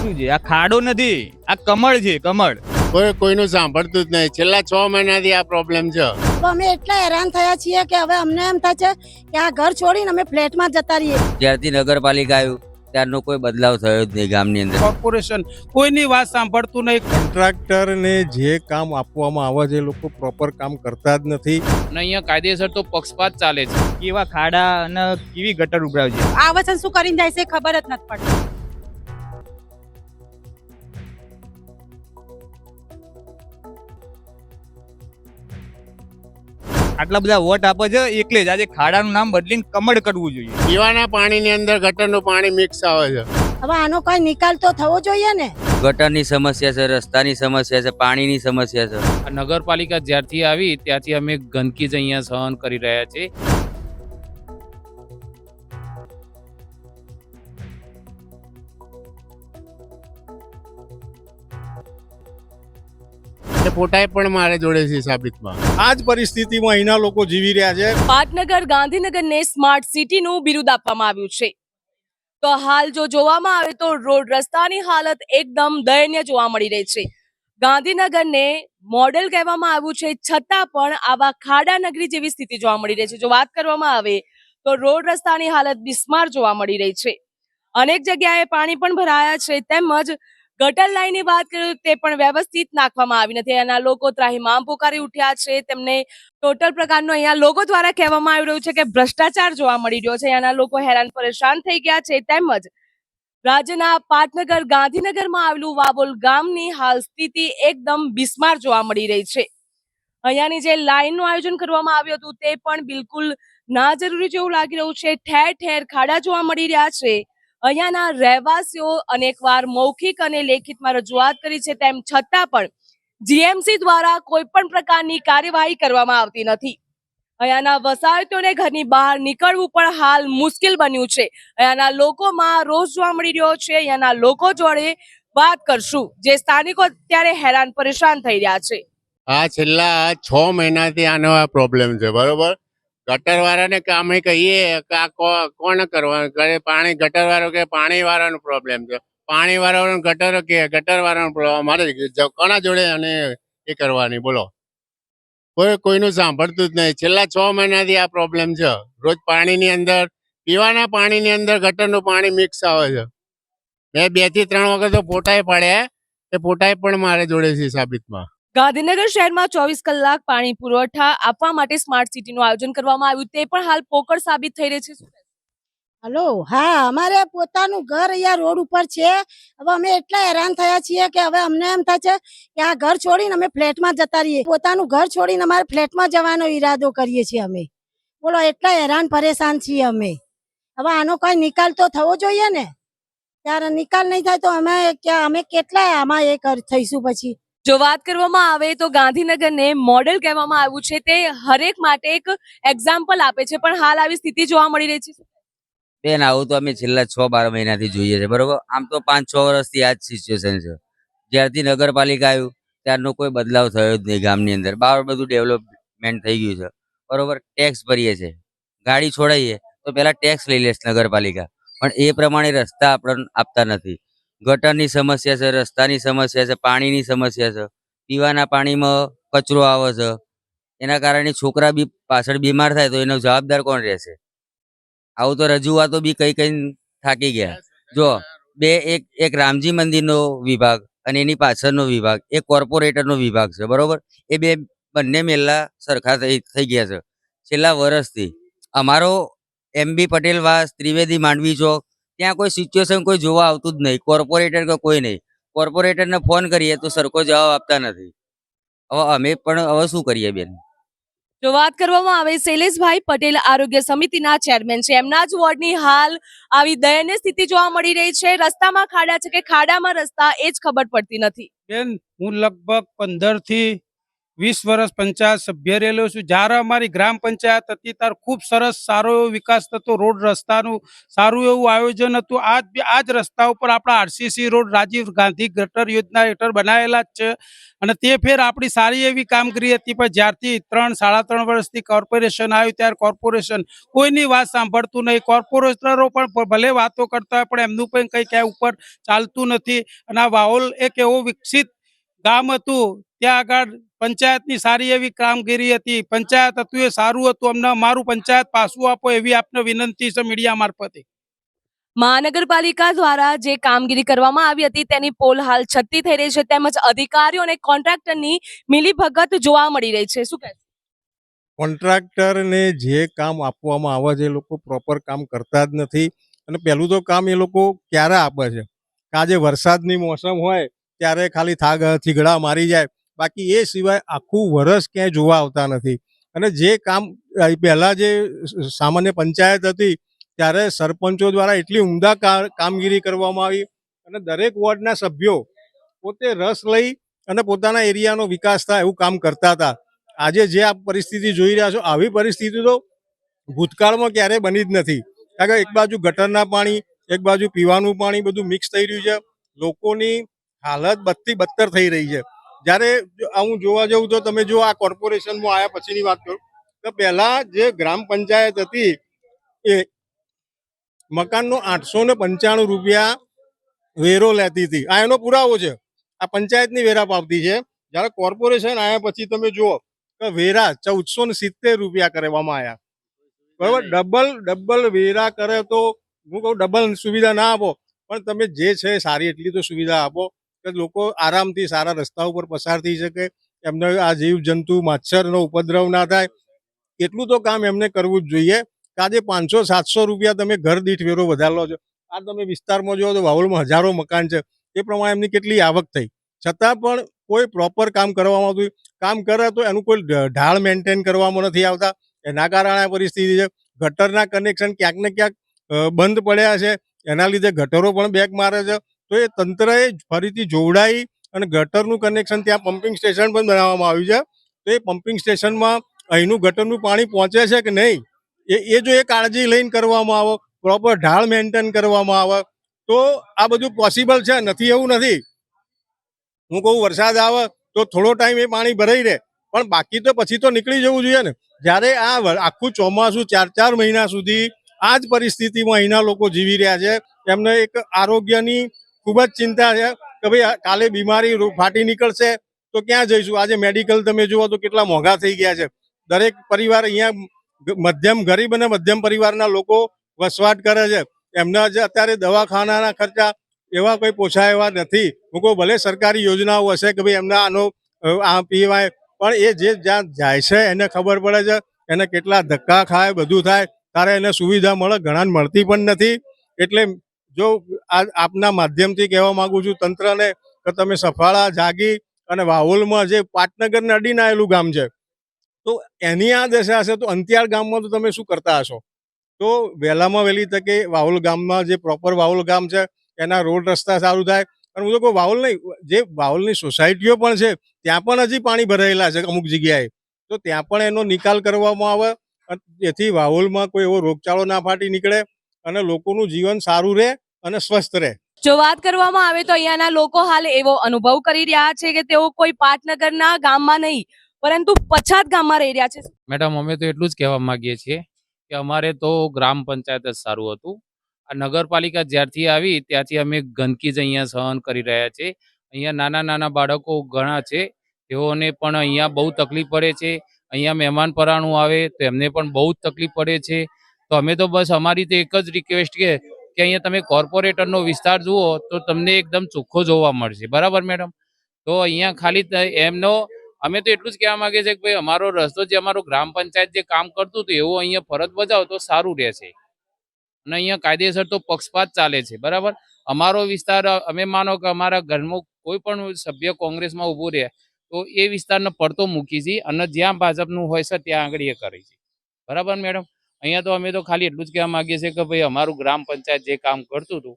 શું છે? આ ખાડો નથી આ કમળ છે કમળ. કોઈ કોઈનું સાંભળતું જ નહીં. છેલ્લા છ મહિનાથી આ પ્રોબ્લેમ છે. તો અમે એટલા હેરાન થયા છીએ કે હવે અમને એમ થાય છે કે આ ઘર છોડીને અમે ફ્લેટમાં જતા રહીએ. જ્યારથી નગરપાલિકા આવ્યું ત્યારનો કોઈ બદલાવ થયો જ નહીં ગામની અંદર. કોર્પોરેશન કોઈની વાત સાંભળતું નહીં. કોન્ટ્રાક્ટરને જે કામ આપવામાં આવે છે એ લોકો પ્રોપર કામ કરતા જ નથી. અને અહીંયા કાયદેસર તો પક્ષપાત ચાલે છે. કેવા ખાડા અને કેવી ગટર ઉભરાવ છે? આ વચન શું કરીને જાય છે ખબર જ નથી પડતી. આટલા બધા વોટ આપે છે એટલે જ. આજે ખાડાનું નામ બદલીને કમળ કરવું જોઈએ. પીવાના પાણીની અંદર ગટરનું પાણી મિક્સ આવે છે. હવે આનો કઈ નિકાલ તો થવો જોઈએ ને? ગટરની સમસ્યા છે રસ્તાની સમસ્યા છે પાણીની સમસ્યા છે. નગરપાલિકા જ્યારથી આવી ત્યાંથી અમે ગંદકી જ અહીંયા સહન કરી રહ્યા છીએ. એ પોતાએ પણ મારે જોડે છે સાબિતમાં. આ જ પરિસ્થિતિમાં અહીંના લોકો જીવી રહ્યા છે. પાટનગર ગાંધીનગરને સ્માર્ટ સિટીનું બિરુદ આપવામાં આવ્યું છે. તો હાલ જો જોવામાં આવે તો રોડ રસ્તાની હાલત એકદમ દયનીય જોવા મળી રહી છે. ગાંધીનગરને મોડેલ કહેવામાં આવ્યું છે, છતાં પણ આવા ખાડા નગરી જેવી સ્થિતિ જોવા મળી રહી છે. જો વાત કરવામાં આવે તો રોડ રસ્તાની હાલત બિસ્માર જોવા મળી રહી છે. અનેક જગ્યાએ પાણી પણ ભરાયા છે, તેમજ ગટર લાઈનની વાત કરું તે પણ વ્યવસ્થિત નાખવામાં આવી નથી. એના લોકો ત્રાહિમામ પોકારી ઉઠ્યા છે. તેમને ટોટલ પ્રકારનો અહીંયા લોકો દ્વારા કહેવામાં આવી રહ્યું છે કે ભ્રષ્ટાચાર જોવા મળી રહ્યો છે. અહીંયાના લોકો હેરાન પરેશાન થઈ ગયા છે. તેમજ રાજ્યના પાટનગર ગાંધીનગરમાં આવેલું વાવોલ ગામની હાલ સ્થિતિ એકદમ બિસ્માર જોવા મળી રહી છે. અહીંયાની જે લાઈનનું આયોજન કરવામાં આવ્યું હતું તે પણ બિલકુલ ના જરૂરી જેવું લાગી રહ્યું છે. ઠેર ઠેર ખાડા જોવા મળી રહ્યા છે. અહીંયાના રહેવાસીઓ અનેકવાર મૌખિક અને લેખિતમાં રજૂઆત કરી છે તેમ છતાં પણ જીએમસી દ્વારા કોઈ પણ પ્રકારની કાર્યવાહી કરવામાં આવતી નથી. અહીંયાના વસાહતીઓને ઘરની બહાર નીકળવું પણ હાલ મુશ્કેલ બન્યું છે. અહીંયાના લોકોમાં રોષ જોવા મળી રહ્યો છે. અહીંયાના લોકો જોડે વાત કરશું. જે સ્થાનિકો અત્યારે હેરાન પરેશાન થઈ રહ્યા છે. આ છેલ્લા છ મહિનાથી આનો આ પ્રોબ્લેમ છે. બરોબર? ગટર વાળાને કામે કહીએ કે આ કોણ કરવાનું કરે પાણી ગટર વાળો કે પાણી વાળાનો પ્રોબ્લેમ છે. પાણી વાળાનો ગટર કે ગટર વાળાનો પ્રોબ્લેમ અમારે કોના જોડે અને એ કરવાની, બોલો. કોઈ, કોઈનું સાંભળતું જ નહીં. છેલ્લા છ મહિનાથી આ પ્રોબ્લેમ છે. રોજ પાણીની અંદર, પીવાના પાણીની અંદર ગટરનું પાણી મિક્સ આવે છે. મેં બેથી ત્રણ વખત તો ફોટાએ પાડ્યા, એ ફોટાએ પણ મારે જોડે છે સાબિતમાં. ગાંધીનગર શહેરમાં ચોવીસ કલાક પાણી પુરવઠા આપવા માટે સ્માર્ટ સિટીનું આયોજન કરવામાં આવ્યું. તે પણ હાલ પોકળ સાબિત થઈ રહી છે. હલો, હા, અમારે પોતાનું ઘર અહીંયા રોડ ઉપર છે. હવે અમે એટલા હેરાન થયા છીએ કે હવે અમને એમ થાય છે કે આ ઘર છોડીને અમે ફ્લેટમાં જતા રહીએ. પોતાનું ઘર છોડીને અમારે ફ્લેટમાં જવાનો ઈરાદો કરીએ છીએ અમે. બોલો, એટલા હેરાન, પરેશાન છીએ અમે. હવે આનો કોઈ નિકાલ તો થવો જોઈએ ને? ત્યારે નિકાલ નહીં થાય તો અમે અમે કેટલા આમાં એ થઈશું પછી? જો વાત કરવામાં આવે તો ગાંધીનગરને મોડેલ કહેવામાં આવ્યું છે તે હરેક માટે એક એક્ઝામ્પલ આપે છે, પણ હાલ આવી સ્થિતિ જોવા મળી રહી છે. બેન, આવું તો અમે છેલ્લા છ બાર મહિનાથી જોઈએ છે, બરોબર? આમ તો પાંચ છ વર્ષથી આ જ સિચ્યુએશન છે. જ્યારથી નગરપાલિકા આવ્યું, ત્યારનો કોઈ બદલાવ થયો જ નહીં ગામની અંદર. બહાર બધું ડેવલપમેન્ટ થઈ ગયું છે. બરોબર? ટેક્સ ભરીએ છે. ગાડી છોડાઈએ, તો પહેલા ટેક્સ લઈ લેશ નગરપાલિકા. પણ એ પ્રમાણે રસ્તા આપણને આપતા નથી. ગટરની સમસ્યા છે, રસ્તાની સમસ્યા છે, પાણીની સમસ્યા છે. પીવાના પાણીમાં કચરો આવે છે. એના કારણે છોકરા બી પાછળ બીમાર થાય તો એનો જવાબદાર કોણ રહેશે? આવું તો રજૂઆતો બી કઈ કઈ થાકી ગયા. જો, બે એક એક રામજી મંદિરનો વિભાગ અને એની પાછળનો વિભાગ, એક કોર્પોરેટરનો વિભાગ છે, બરોબર? એ બે બંને મેલા સરખા થઈ થઈ ગયા છે. છેલ્લા વર્ષથી અમારો એમ બી પટેલ વાસ ત્રિવેદી માંડવી ચોક ત્યાં કોઈ સિચ્યુએશન કોઈ જોવા આવતું જ નહીં. કોર્પોરેટર કે કોઈ નહીં. કોર્પોરેટરને ફોન કરીએ તો સરખો જવાબ આપતા નથી. હવે અમે પણ હવે શું કરીએ બેન? જો વાત કરવામાં આવે શૈલેષભાઈ પટેલ આરોગ્ય સમિતિના ચેરમેન છે. એમના જ વોર્ડની હાલ આવી દયનીય સ્થિતિ જોવા મળી રહી છે. રસ્તામાં ખાડા છે કે ખાડામાં રસ્તા એ જ ખબર પડતી નથી. બેન હું લગભગ પંદરથી વીસ વર્ષ પંચાયત સભ્ય રહેલો છું. જ્યારે અમારી ગ્રામ પંચાયત હતી, ત્યારે ખૂબ સરસ સારો એવો વિકાસ થતો. રોડ રસ્તાનું સારું એવું આયોજન હતું. આજ બી આ જ રસ્તા ઉપર આપણા આરસીસી રોડ રાજીવ ગાંધી ગટર યોજના હેઠળ બનાવેલા જ છે. અને તે ફેર આપણી સારી એવી કામગીરી હતી. પણ જ્યારથી ત્રણ, સાડા ત્રણ વર્ષથી કોર્પોરેશન આવ્યું, ત્યારે કોર્પોરેશન કોઈની વાત સાંભળતું નહીં. કોર્પોરેટરો પણ ભલે વાતો કરતા હોય, પણ એમનું પણ કંઈ ક્યાંય ઉપર ચાલતું નથી. અને આ વાહોલ એક એવો વિકસિત ગામ હતું. ત્યાં આગળ પંચાયતની સારી એવી કામગીરી હતી. પંચાયત હતું એ સારું હતું. અમને અમારું પંચાયત પાછું આપો એવી આપને વિનંતી છે મીડિયા મારફતે. મહાનગરપાલિકા દ્વારા જે કામગીરી કરવામાં આવી હતી તેની પોલ હાલ છતી થઈ રહી છે. તેમજ અધિકારીઓ અને કોન્ટ્રાક્ટરની મિલીભગત જોવા મળી રહી છે. શું કહે કોન્ટ્રાક્ટરને જે કામ આપવામાં આવે છે એ લોકો પ્રોપર કામ કરતા જ નથી. અને પહેલું તો કામ એ લોકો ક્યારે આપે છે? કે આજે વરસાદની મોસમ હોય ત્યારે ખાલી થાગ થીગડા મારી જાય. બાકી એ સિવાય આખું વરસ ક્યાંય જોવા આવતા નથી. અને જે કામ પહેલાં જે સામાન્ય પંચાયત હતી, ત્યારે સરપંચો દ્વારા એટલી ઉમદા કામગીરી કરવામાં આવી અને દરેક વોર્ડના સભ્યો પોતે રસ લઈ અને પોતાના એરિયાનો વિકાસ થાય એવું કામ કરતા હતા. આજે જે આ પરિસ્થિતિ જોઈ રહ્યા છો, આવી પરિસ્થિતિ તો ભૂતકાળમાં ક્યારેય બની જ નથી. કારણ કે એક બાજુ ગટરના પાણી, એક બાજુ પીવાનું પાણી બધું મિક્સ થઈ રહ્યું છે. લોકોની હાલત બધી બદતર થઈ રહી છે. જ્યારે હું જોવા જાઉં તો તમે જો આ કોર્પોરેશનમાં આવ્યા પછીની વાત કરું, તો પહેલા જે ગ્રામ પંચાયત હતી એ મકાનનો આઠસો ને પંચાણું રૂપિયા વેરો લેતી હતી. આ એનો પુરાવો છે. આ પંચાયતની વેરા પાવતી છે. જ્યારે કોર્પોરેશન આવ્યા પછી તમે જુઓ, તો વેરા ચૌદસો ને સિત્તેર રૂપિયા કરવામાં આવ્યા બરાબર? ડબલ ડબલ વેરા કરે તો હું કહું, ડબલ સુવિધા ના આપો. પણ તમે જે છે સારી, એટલી તો સુવિધા આપો. કે લોકો આરામથી સારા રસ્તા ઉપર પસાર થઈ શકે, એમને આ જીવ જંતુ મચ્છરનો ઉપદ્રવ ના થાય. એટલું તો કામ એમને કરવું જ જોઈએ કે આજે પાંચસો, સાતસો રૂપિયા તમે ઘર દીઠ વેરો વધારેલો છો. આ તમે વિસ્તારમાં જુઓ તો વાવલમાં હજારો મકાન છે. એ પ્રમાણે એમની કેટલી આવક થઈ. છતાં પણ કોઈ પ્રોપર કામ કરવામાં આવતું કામ કરે તો એનું કોઈ ઢાળ મેન્ટેન કરવામાં નથી આવતા. એના કારણે પરિસ્થિતિ છે. ગટરના કનેક્શન ક્યાંક ને ક્યાંક બંધ પડ્યા છે. એના લીધે ગટરો પણ બેક મારે છે. તો એ તંત્રએ ફરીથી જોવડાઈ અને ગટરનું કનેક્શન ત્યાં પમ્પિંગ સ્ટેશન પણ બનાવવામાં આવ્યું છે. તો એ પમ્પિંગ સ્ટેશનમાં અહીંનું ગટરનું પાણી પહોંચે છે કે નહીં? એ એ જો એ કાળજી લઈને કરવામાં આવે પ્રોપર ઢાળ મેન્ટેન કરવામાં આવે, તો આ બધું પોસિબલ છે. નથી એવું નથી. હું કહું વરસાદ આવે તો થોડો ટાઈમ એ પાણી ભરાઈ રહે. પણ બાકી તો પછી તો નીકળી જવું જોઈએ ને. જ્યારે આ આખું ચોમાસું ચાર ચાર મહિના સુધી આ જ પરિસ્થિતિમાં અહીંના લોકો જીવી રહ્યા છે. એમને એક આરોગ્યની ખૂબ જ ચિંતા છે કે ભાઈ કાલે બીમારી ફાટી નીકળશે તો ક્યાં જઈશું? આજે મેડિકલ તમે જુઓ તો કેટલા મોંઘા થઈ ગયા છે. દરેક પરિવાર અહીંયા મધ્યમ ગરીબ અને મધ્યમ પરિવારના લોકો વસવાટ કરે છે. એમના જે અત્યારે દવાખાનાના ખર્ચા એવા કોઈ પોસાય એવા નથી. હું કહું, ભલે સરકારી યોજનાઓ હશે કે ભાઈ એમના આનો આ પીવાય, પણ એ જે જ્યાં જાય છે એને ખબર પડે છે, એને કેટલા ધક્કા ખાય, બધું થાય, તારે એને સુવિધા મળે, ઘણાને મળતી પણ નથી. એટલે જો આ આપના માધ્યમથી કહેવા માંગુ છું, તંત્રને કે તમે સફાળા જાગી અને વાહોલમાં જે પાટનગરને અડીને આવેલું ગામ છે, તો એની આ દશા હશે તો અંતિયાળ ગામમાં તો તમે શું કરતા હશો? તો વહેલામાં વહેલી તકે વાહોલ ગામમાં જે પ્રોપર વાહોલ ગામ છે, એના રોડ રસ્તા સારું થાય. અને હું તો કહું, વાહોલ નહીં, જે વાહોલની સોસાયટીઓ પણ છે, ત્યાં પણ હજી પાણી ભરાયેલા છે અમુક જગ્યાએ. તો ત્યાં પણ એનો નિકાલ કરવામાં આવે જેથી વાહોલમાં કોઈ એવો રોગચાળો ના ફાટી નીકળે અને લોકોનું જીવન સારું રહે અને સ્વસ્થ રહે. જો વાત કરવામાં આવે તો અહીંયાના લોકો હાલ એવો અનુભવ કરી રહ્યા છે કે તેઓ કોઈ પાટનગરના ગામમાં નહીં પરંતુ પછાત ગામમાં રહી રહ્યા છે. મેડમ અમે તો એટલું જ કહેવા માંગીએ છીએ કે અમારે તો ગ્રામ પંચાયત જ સારું હતું. આ નગરપાલિકા જ્યારથી આવી ત્યારથી અમે ગંદકી જ અહીંયા સહન કરી રહ્યા છે. અહીંયા નાના નાના બાળકો ઘણા છે તેઓને પણ અહીંયા બહુ તકલીફ પડે છે. અહીંયા મહેમાન પરાણું આવે તો એમને પણ બહુ જ તકલીફ પડે છે. તો અમે તો બસ અમારી તો એક જ રિક્વેસ્ટ કે અહીંયા તમે કોર્પોરેટરનો વિસ્તાર જુઓ તો તમને એકદમ ચોખ્ખો જોવા મળશે. બરાબર મેડમ તો અહીંયા ખાલી એમનો, અમે તો એટલું જ કહેવા માંગીએ છીએ કે ભાઈ અમારો રસ્તો જે અમારો ગ્રામ પંચાયત જે કામ કરતું હતું એવું અહીંયા ફરજ બજાવો તો સારું રહેશે. અને અહીંયા કાયદેસર તો પક્ષપાત ચાલે છે. બરાબર? અમારો વિસ્તાર, અમે માનો કે અમારા ઘરનું કોઈ પણ સભ્ય કોંગ્રેસમાં ઊભું રહે તો એ વિસ્તારને પડતો મૂકી છે અને જ્યાં ભાજપનું હોય છે ત્યાં આગળ એ કરી છે. બરાબર મેડમ અહીંયા તો અમે તો ખાલી એટલું જ કહેવા માંગીએ છીએ કે ભાઈ અમારું ગ્રામ પંચાયત જે કામ કરતું હતું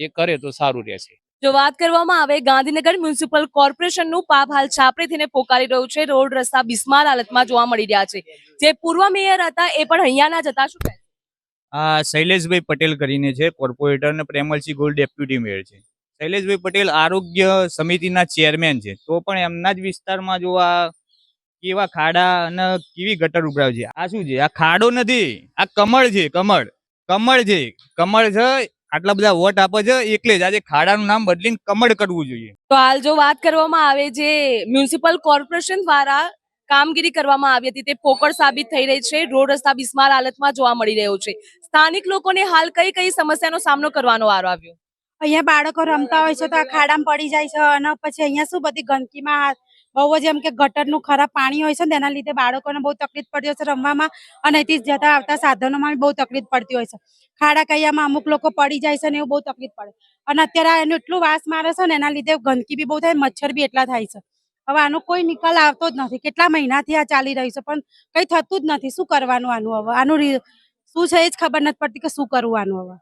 એ કરે તો સારું રહેશે. જો વાત કરવામાં આવે ગાંધીનગર મ્યુનિસિપલ કોર્પોરેશનનું પાપ હાલ છાપરેથીને પોકારી રહ્યું છે. રોડ રસ્તા બિસ્માર હાલતમાં જોવા મળી રહ્યા છે. જે પૂર્વ મેયર હતા એ પણ અહીંયાના જ હતા શું? આ શૈલેષભાઈ પટેલ કરીને છે કોર્પોરેટર અને પ્રેમલસિંહ ગોલ્ડ ડેપ્યુટી મેયર છે. શૈલેષભાઈ પટેલ આરોગ્ય સમિતિના ચેરમેન છે તો પણ એમના જ વિસ્તારમાં જો આ કેવા ખાડા અને કેવી ગટર ઉભરાવ છે? આ શું છે? આ ખાડો નથી. આ કમળ છે કમળ. કમળ છે. કમળ છે આટલા બધા વોટ આપે છે એટલે જ. આજે ખાડાનું નામ બદલીને કમળ કરવું જોઈએ. તો હાલ જો વાત કરવામાં આવે જે મ્યુનિસિપલ કોર્પોરેશન દ્વારા કામગીરી કરવામાં આવી હતી તે પોકળ સાબિત થઈ રહી છે. રોડ રસ્તા બિસ્માર હાલતમાં જોવા મળી રહ્યો છે. સ્થાનિક લોકોને હાલ કઈ કઈ સમસ્યાનો સામનો કરવાનો વારો આવ્યો? અહીંયા બાળકો રમતા હોય છે તો આ ખાડામાં પડી જાય છે અને પછી અહીંયા શું બધી ગંદકીમાં હાથ- બહુ જ એમ કે ગટરનું ખરાબ પાણી હોય છે ને, તેના લીધે બાળકોને બહુ તકલીફ પડતી હોય છે રમવામાં અને અહીંથી જતા આવતા સાધનોમાં બહુ તકલીફ પડતી હોય છે. ખાડા કૈયામાં અમુક લોકો પડી જાય છે ને એવું બહુ તકલીફ પડે. અને અત્યારે એનું એટલું વાસ મારે છે ને, એના લીધે ગંદકી બી બહુ થાય, મચ્છર બી એટલા થાય છે. હવે આનો કોઈ નિકાલ આવતો જ નથી. કેટલા મહિનાથી આ ચાલી રહ્યું છે, પણ કઈ થતું જ નથી. શું કરવાનું આનું હવે? આનું શું છે એ જ ખબર નથી પડતી કે શું કરવું આનું હવે?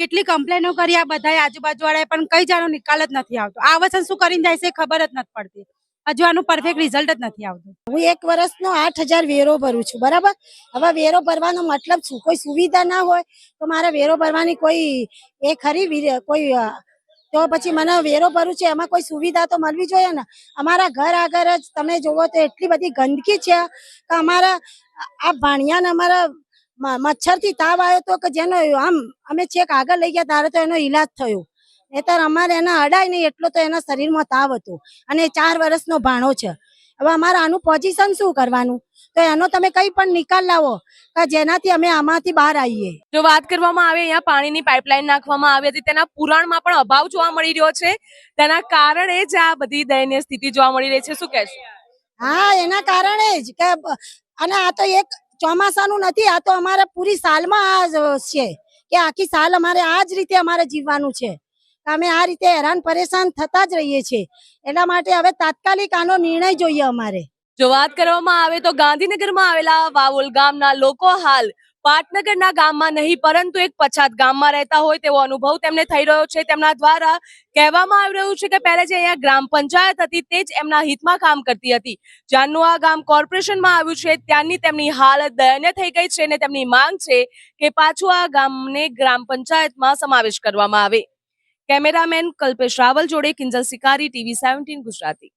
કેટલી કમ્પ્લેનો કરી આ બધા આજુબાજુ વાળાએ પણ કઈ જાણો નિકાલ જ નથી આવતો. આ વચન શું કરીને જાય છે ખબર જ નથી પડતી. હજુ આનું પરફેક્ટ રિઝલ્ટ જ નથી આવતું. હું એક વર્ષનો આઠ હજાર વેરો ભરું છું, બરાબર? હવે વેરો ભરવાનો મતલબ શું? કોઈ સુવિધા ના હોય તો મારે વેરો ભરવાની કોઈ એ ખરી કોઈ તો પછી મને વેરો ભરું છે, એમાં કોઈ સુવિધા તો મળવી જોઈએ ને? અમારા ઘર આગળ જ તમે જોવો તો એટલી બધી ગંદકી છે કે અમારા, આ ભાણિયાને અમારા મચ્છરથી તાવ આવ્યો તો કે જેનો આમ, અમે છેક આગળ લઈ ગયા ત્યારે તો એનો ઈલાજ થયો. નહીતર અમારે એના અડાય નહીં એટલો તો એના શરીરમાં તાવ હતો. અને ચાર વર્ષનો ભાણો છે. હવે અમારે આનું પોઝિશન શું કરવાનું? તો એનો તમે કઈ પણ નિકાલ લાવો કે જેનાથી અમે આમાંથી બહાર આવીએ. જો વાત કરવામાં આવે અહીંયા પાણીની પાઇપલાઇન નાખવામાં આવી હતી. તેના પુરાણમાં પણ અભાવ જોવા મળી રહ્યો છે. તેના કારણે જ આ બધી દયનીય સ્થિતિ જોવા મળી રહી છે. શું કહેશો? હા એના કારણે જ કે અને આ તો એક ચોમાસાનું નથી આ તો અમારે પૂરી સાલમાં આ છે. કે આખી સાલ અમારે આ જ રીતે અમારે જીવવાનું છે. અમે આ રીતે હેરાન પરેશાન થતા જ રહીએ છીએ. એટલા માટે હવે તાત્કાલિક આનો નિર્ણય જોઈએ અમારે. જો વાત કરવામાં આવે તો ગાંધીનગરમાં આવેલા વાવોલ ગામના લોકો હાલ પાટનગરના ગામમાં નહીં, પરંતુ એક પછાત ગામમાં રહેતા હોય તેવો અનુભવ તેમને થઈ રહ્યો છે. તેમના દ્વારા કહેવામાં આવી રહ્યું છે કે પહેલે જે અહીંયા ગ્રામ પંચાયત હતી તે જ એમના હિતમાં કામ કરતી હતી. જ્યાંનું આ ગામ કોર્પોરેશનમાં આવ્યું છે, ત્યાંની તેમની હાલત દયનીય થઈ ગઈ છે અને તેમની માંગ છે કે પાછું આ ગામને ગ્રામ પંચાયતમાં સમાવેશ કરવામાં આવે. કેમેરામેન કલ્પેશ રાવલ જોડે કિંજલ સિકારી ટીવી સેવન્ટીન ગુજરાતી.